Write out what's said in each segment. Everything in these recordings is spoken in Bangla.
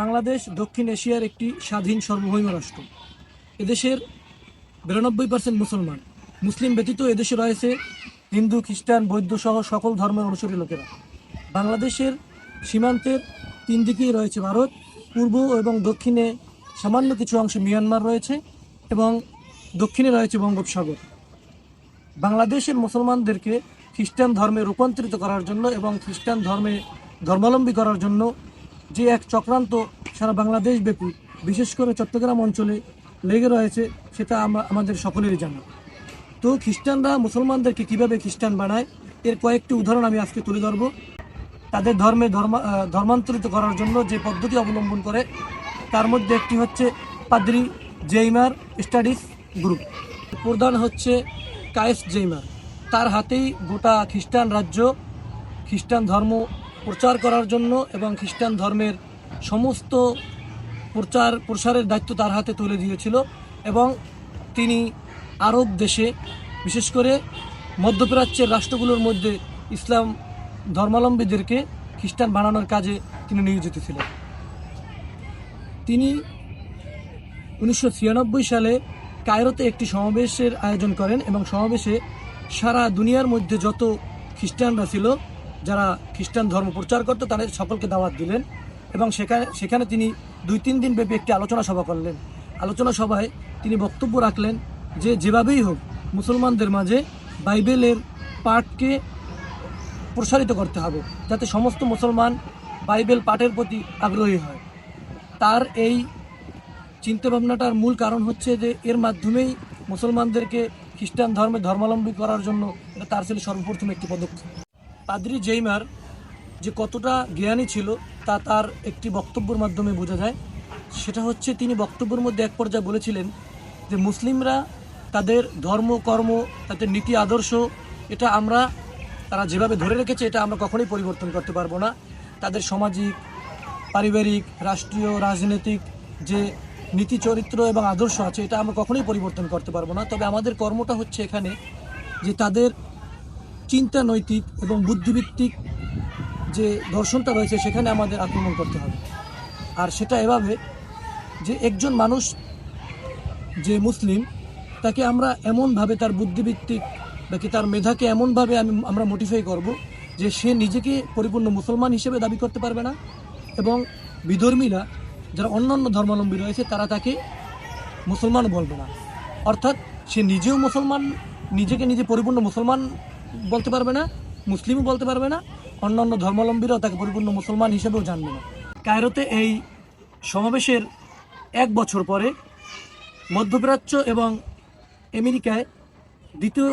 বাংলাদেশ, দক্ষিণ এশিয়ার একটি স্বাধীন সার্বভৌম রাষ্ট্র। এদেশের বিরানব্বই পার্সেন্ট মুসলমান। মুসলিম ব্যতীত এদেশে রয়েছে হিন্দু, খ্রিস্টান বৌদ্ধ সহ সকল ধর্মের অনুসারী লোকেরা। বাংলাদেশের সীমান্তের তিন দিকেই রয়েছে ভারত। পূর্ব এবং দক্ষিণে সামান্য কিছু অংশে মিয়ানমার রয়েছে এবং দক্ষিণে রয়েছে বঙ্গোপসাগর। বাংলাদেশের মুসলমানদেরকে খ্রিস্টান ধর্মে রূপান্তরিত করার জন্য এবং খ্রিস্টান ধর্মে ধর্মাবলম্বী করার জন্য যে এক চক্রান্ত সারা বাংলাদেশ ব্যাপী বিশেষ করে চট্টগ্রাম অঞ্চলে লেগে রয়েছে, সেটা আমরা, আমাদের সকলেরই জানা। তো খ্রিস্টানরা মুসলমানদেরকে কীভাবে খ্রিস্টান বানায়, এর কয়েকটি উদাহরণ আমি আজকে তুলে ধরবো। তাদের ধর্মে ধর্মা ধর্মান্তরিত করার জন্য যে পদ্ধতি অবলম্বন করে, তার মধ্যে একটি হচ্ছে পাদ্রি জেইমার স্টাডিজ গ্রুপ। প্রধান হচ্ছে কায়েস জেইমার। তার হাতেই গোটা খ্রিস্টান রাজ্য, খ্রিস্টান ধর্ম প্রচার করার জন্য এবং খ্রিস্টান ধর্মের সমস্ত প্রচার, প্রসারের দায়িত্ব তার হাতে তুলে দিয়েছিল এবং তিনি আরব দেশে, বিশেষ করে মধ্যপ্রাচ্যের রাষ্ট্রগুলোর মধ্যে ইসলাম ধর্মাবলম্বীদেরকে খ্রিস্টান বানানোর কাজে তিনি নিয়োজিত ছিলেন। তিনি উনিশশো ছিয়ানব্বই সালে কায়রোতে একটি সমাবেশের আয়োজন করেন এবং সমাবেশে সারা দুনিয়ার মধ্যে যত খ্রিস্টানরা ছিল যারা খ্রিস্টান ধর্ম প্রচার করতো, তাদের সকলকে দাওয়াত দিলেন এবং সেখানে সেখানে তিনি দুই তিন দিন ব্যাপী একটি আলোচনা সভা করলেন। আলোচনা সভায় তিনি বক্তব্য রাখলেন যে, যেভাবেই হোক, মুসলমানদের মাঝে বাইবেলের পাঠকে প্রসারিত করতে হবে, যাতে সমস্ত মুসলমান বাইবেল পাঠের প্রতি আগ্রহী হয়। তার এই চিন্তাভাবনাটার মূল কারণ হচ্ছে যে, এর মাধ্যমেই মুসলমানদেরকে খ্রিস্টান ধর্মে ধর্মাবলম্বী করার জন্য এটা তার ছিল সর্বপ্রথম একটি পদক্ষেপ। পাদ্রি জেইমার যে কতটা জ্ঞানী ছিল তা তার একটি বক্তব্যের মাধ্যমে বোঝা যায়। সেটা হচ্ছে তিনি বক্তব্যের মধ্যে এক পর্যায়ে বলেছিলেন যে মুসলিমরা তাদের ধর্ম, কর্ম, তাদের নীতি, আদর্শ, এটা আমরা তারা যেভাবে ধরে রেখেছে, এটা আমরা কখনোই পরিবর্তন করতে পারব না। তাদের সামাজিক, পারিবারিক, রাষ্ট্রীয়, রাজনৈতিক যে নীতি, চরিত্র এবং আদর্শ আছে, এটা আমরা কখনোই পরিবর্তন করতে পারব না। তবে আমাদের কর্মটা হচ্ছে এখানে যে তাদের চিন্তা নৈতিক এবং বুদ্ধিভিত্তিক যে দর্শনটা রয়েছে সেখানে আমাদের আক্রমণ করতে হবে। আর সেটা এভাবে যে একজন মানুষ যে মুসলিম, তাকে আমরা এমনভাবে তার বুদ্ধিভিত্তিক নাকি তার মেধাকে এমনভাবে আমি, আমরা মোটিফাই করব যে সে নিজেকে পরিপূর্ণ মুসলমান হিসেবে দাবি করতে পারবে না এবং বিধর্মীরা যারা অন্যান্য ধর্মাবলম্বী রয়েছে, তারা তাকে মুসলমান বলবে না। অর্থাৎ সে নিজেও মুসলমান, নিজেকে নিজে পরিপূর্ণ মুসলমান বলতে পারবে না, মুসলিমও বলতে পারবে না অন্যান্য ধর্মাবলম্বীরাও তাকে পরিপূর্ণ মুসলমান হিসেবেও জানবে না। কায়রোতে এই সমাবেশের এক বছর পরে মধ্যপ্রাচ্য এবং আমেরিকায় দ্বিতীয়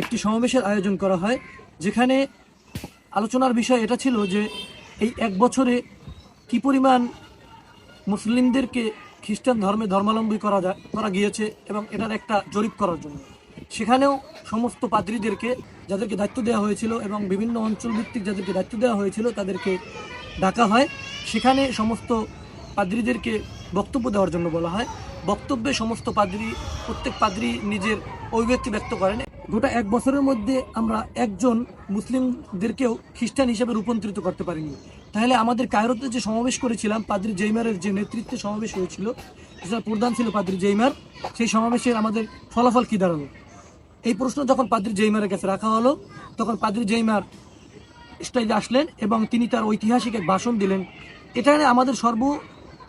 একটি সমাবেশের আয়োজন করা হয়, যেখানে আলোচনার বিষয় এটা ছিল যে এই এক বছরে কি পরিমাণ মুসলিমদেরকে খ্রিস্টান ধর্মে ধর্মাবলম্বী করা যায়, করা গিয়েছে এবং এটার একটা জরিপ করার জন্য। সেখানেও সমস্ত পাদ্রীদেরকে যাদেরকে দায়িত্ব দেওয়া হয়েছিল এবং বিভিন্ন অঞ্চল ভিত্তিক যাদেরকে দায়িত্ব দেওয়া হয়েছিল তাদেরকে ডাকা হয়। সেখানে সমস্ত পাদ্রীদেরকে বক্তব্য দেওয়ার জন্য বলা হয়। বক্তব্যে সমস্ত পাদ্রী, প্রত্যেক পাদ্রী নিজের অভিব্যক্তি ব্যক্ত করেন। গোটা এক বছরের মধ্যে আমরা একজন মুসলিমদেরকেও খ্রিস্টান হিসেবে রূপান্তরিত করতে পারিনি। তাহলে আমাদের কায়রোতে যে সমাবেশ করেছিলাম, পাদ্রী জৈমারের যে নেতৃত্বে সমাবেশ হয়েছিল প্রধান ছিল পাদ্রী জৈমার, সেই সমাবেশের আমাদের ফলাফল কী দাঁড়াল? এই প্রশ্ন যখন পাদ্রী জৈমারের কাছে রাখা হলো, তখন পাদ্রী জৈমার স্টাইলে আসলেন এবং তিনি তার ঐতিহাসিক এক ভাষণ দিলেন। এখানে আমাদের সর্ব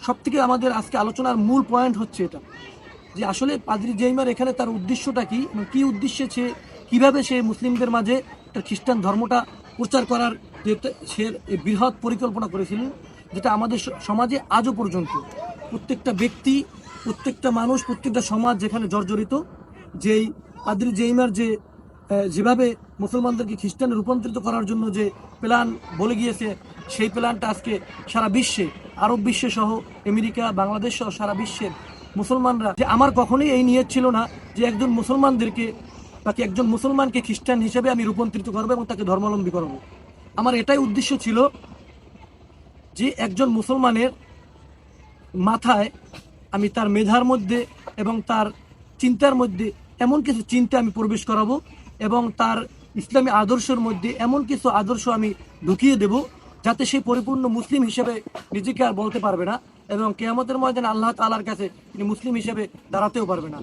সব থেকে আমাদের আজকে আলোচনার মূল পয়েন্ট হচ্ছে এটা, যে আসলে পাদ্রী জৈমার এখানে তার উদ্দেশ্যটা কি এবং কী উদ্দেশ্যে সে, কীভাবে সে মুসলিমদের মাঝে তার খ্রিস্টান ধর্মটা প্রচার করার যে সে বৃহৎ পরিকল্পনা করেছিলেন যেটা আমাদের সমাজে আজও পর্যন্ত প্রত্যেকটা ব্যক্তি, প্রত্যেকটা মানুষ, প্রত্যেকটা সমাজ যেখানে জর্জরিত, যেই পাদ্রী জেইমার যে যেভাবে মুসলমানদেরকে খ্রিস্টানে রূপান্তরিত করার জন্য যে প্ল্যান বলে গিয়েছে, সেই প্ল্যানটা আজকে সারা বিশ্বে, আরব বিশ্বে সহ আমেরিকা, বাংলাদেশ সহ সারা বিশ্বের মুসলমানরা, যে আমার কখনোই এই নিয়ত ছিল না যে একজন মুসলমানদেরকে বাকি একজন মুসলমানকে খ্রিস্টান হিসেবে আমি রূপান্তরিত করব এবং তাকে ধর্মাবলম্বী করব। আমার এটাই উদ্দেশ্য ছিল যে একজন মুসলমানের মাথায় আমি তার মেধার মধ্যে এবং তার চিন্তার মধ্যে এমন কিছু চিন্তা আমি প্রবেশ করাবো এবং তার ইসলামী আদর্শের মধ্যে এমন কিছু আদর্শ আমি ঢুকিয়ে দেব যাতে সে পরিপূর্ণ মুসলিম হিসেবে নিজেকে আর বলতে পারবে না এবং কেয়ামতের ময়দানে আল্লাহ তাআলার কাছে তিনি মুসলিম হিসেবে দাঁড়াতেও পারবে না।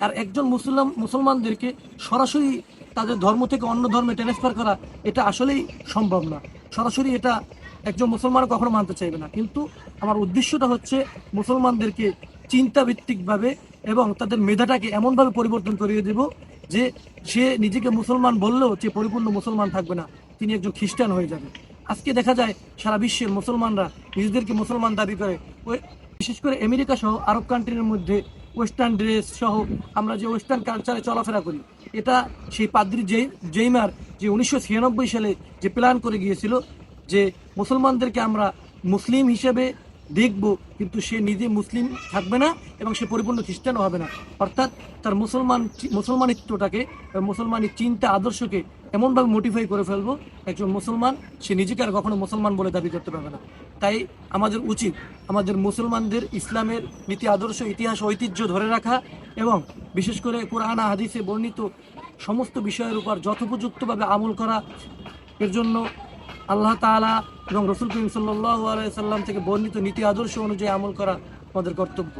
আর একজন মুসলিম, মুসলমানদেরকে সরাসরি তাদের ধর্ম থেকে অন্য ধর্মে ট্রান্সফার করা এটা আসলেই সম্ভব না। সরাসরি এটা একজন মুসলমান কখনো মানতে চাইবে না। কিন্তু আমার উদ্দেশ্যটা হচ্ছে মুসলমানদেরকে চিন্তাভিত্তিকভাবে এবং তাদের মেধাটাকে এমনভাবে পরিবর্তন করিয়ে দেব যে সে নিজেকে মুসলমান বললেও যে পরিপূর্ণ মুসলমান থাকবে না, তিনি একজন খ্রিস্টান হয়ে যাবে। আজকে দেখা যায় সারা বিশ্বের মুসলমানরা নিজেদেরকে মুসলমান দাবি করে। ওই- বিশেষ করে আমেরিকা সহ আরব কান্ট্রির মধ্যে ওয়েস্টার্ন ড্রেস সহ আমরা যে ওয়েস্টার্ন কালচারে চলাফেরা করি, এটা সেই পাদ্রি জে জেইমার যে উনিশশো ছিয়ানব্বই সালে যে প্ল্যান করে গিয়েছিল যে মুসলমানদেরকে আমরা মুসলিম হিসেবে দেখব, কিন্তু সে নিজে মুসলিম থাকবে না এবং সে পরিপূর্ণ খ্রিস্টানও হবে না। অর্থাৎ তার মুসলমান মুসলমানিত্বটাকে বা মুসলমানি চিন্তা আদর্শকে এমনভাবে মোটিফাই করে ফেলব, একজন মুসলমান সে নিজেকে আর কখনো মুসলমান বলে দাবি করতে পারবে না। তাই আমাদের উচিত আমাদের মুসলমানদের ইসলামের নীতি, আদর্শ, ইতিহাস, ঐতিহ্য ধরে রাখা এবং বিশেষ করে কোরআন হাদিসে বর্ণিত সমস্ত বিষয়ের উপর যথোপযুক্তভাবে আমল করা এর জন্য আল্লাহ তাআলা এবং রসুল করিম সাল্লাহ আলাইসাল্লাম থেকে বর্ণিত নীতি আদর্শ অনুযায়ী আমল করা আমাদের কর্তব্য।